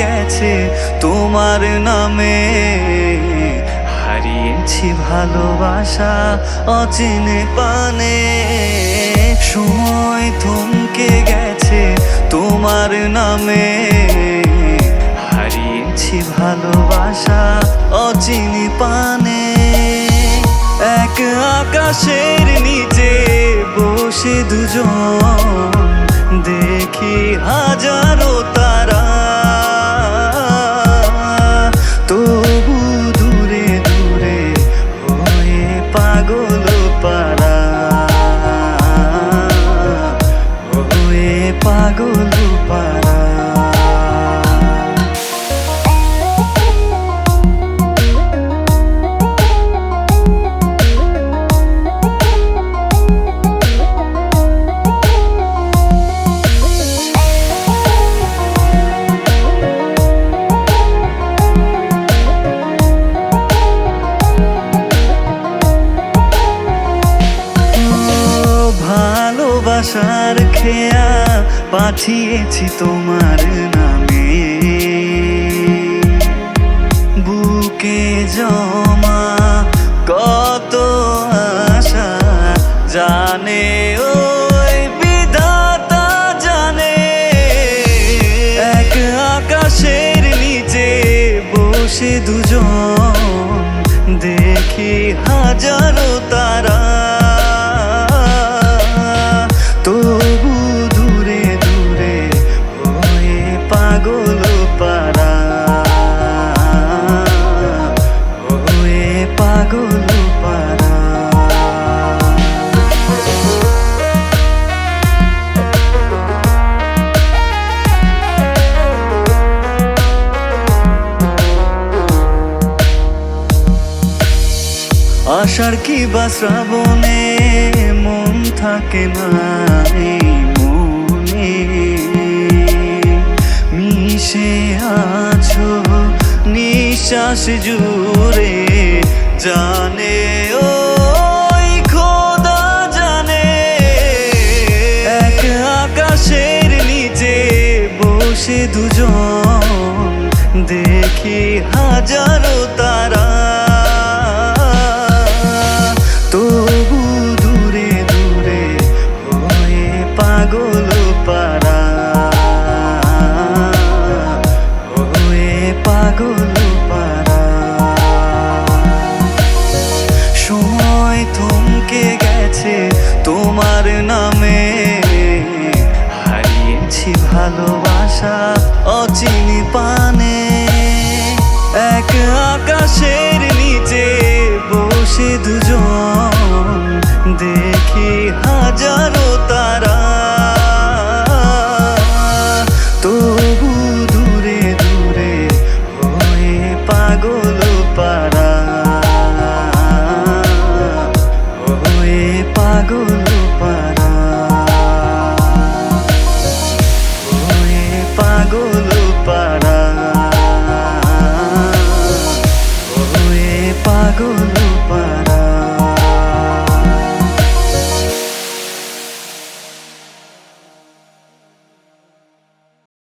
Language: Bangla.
গেছে তোমার নামে। হারিয়েছি ভালোবাসা অচিনে পানে। সময় থমকে গেছে তোমার নামে। হারিয়েছি ভালোবাসা অচিনি পানে। এক আকাশের নিচে বসে দুজন। দেখি হাজারো ভালোবাসার খেয়া পাঠিয়েছি তোমার নামে। বুকে জমা কত আশা জানে, ওই বিধাতা জানে। এক আকাশের নিচে বসে দুজন দেখি হাজারো পারা। আষাঢ় কি বা শ্রাবণে মন থাকে না মনে। মিশে আছো নিঃশ্বাস জুড়ে জানে, ওই খোদা জানে। এক আকাশের নিচে বসে দুজন, দেখি হাজারো তারা। তবু দূরে দূরে হয়ে পাগল পারা। হয়ে পাগল আকাশের নিচে বসে দুজন দেখি হাজারো তারা। তবু দূরে দূরে হয়ে পাগল পারা হয়ে পাগল পারা হয়ে পাগল পারা হয়ে পাগল